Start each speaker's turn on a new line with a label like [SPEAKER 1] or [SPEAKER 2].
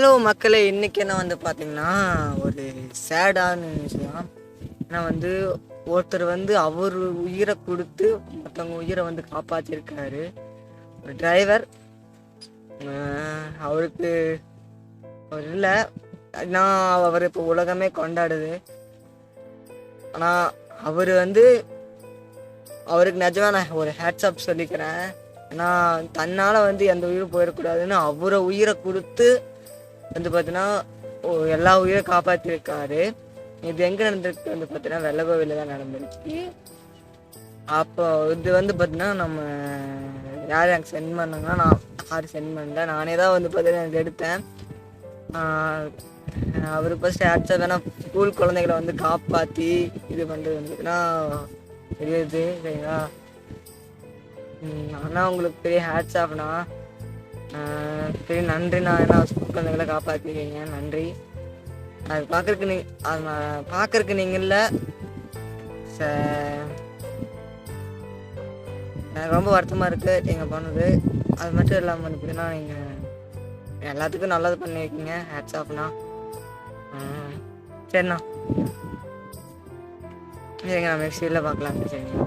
[SPEAKER 1] Hello மக்களே இன்றைக்கி என்ன வந்து பார்த்தீங்கன்னா ஒரு சேடான விஷயம் ஏன்னா வந்து ஒருத்தர் வந்து அவர் உயிரை கொடுத்து மற்றவங்க உயிரை வந்து காப்பாற்றிருக்காரு ஒரு டிரைவர் அவருக்கு அவர் இல்லை. நான் அவர் இப்போ உலகமே கொண்டாடுது. ஆனால் அவர் வந்து அவருக்கு நிஜமா நான் ஒரு ஹேட்ஸ்அப் சொல்லிக்கிறேன். ஏன்னா தன்னால் வந்து எந்த உயிரும் போயிடக்கூடாதுன்னு அவரை உயிரை கொடுத்து வந்து பார்த்தீங்கன்னா ஓ- எல்லா உயிரை காப்பாற்றிருக்காரு இது எங்கே நடந்திருக்கு வந்து பார்த்தீங்கன்னா வெள்ளகோவிலில் தான் நடந்திருக்கு. அப்போ இது வந்து பார்த்தீங்கன்னா நம்ம யார் எனக்கு சென்ட் பண்ணாங்கன்னா நான் யார் சென்ட் பண்ணல. நானே தான் வந்து பார்த்தீங்கன்னா எனக்கு எடுத்தேன். அவர் அவருக்கு ஃபஸ்ட் ஆட்சா வேணா ஸ்கூல் குழந்தைகளை வந்து காப்பாற்றி இது பண்ணுறது வந்துன்னா தெரியுது சரிங்களா? ஆனால் உங்களுக்கு பெரிய ஹேட்ஸ் ஆஃப்னா சரி நன்றிண்ணா என்ன ஸ்கூல் குழந்தைகளை காப்பாற்றிருக்கீங்க நன்றி. அது பார்க்கறக்கு நீ அது நான் பார்க்கறக்கு நீங்கள் இல்லை. ச. எனக்கு ரொம்ப வருத்தமாக இருக்குது நீங்கள் போனது. அது மட்டும் இல்லாமல் வந்து பார்த்தீங்கன்னா நீங்கள் எல்லாத்துக்கும் நல்லது பண்ணியிருக்கீங்க. ஹேட்ஸ் ஆஃப்னா சரிண்ணா. சரிங்க நான் நெக்ஸ்ட் வீடியோவில் பார்க்கலாங்க சரிங்களா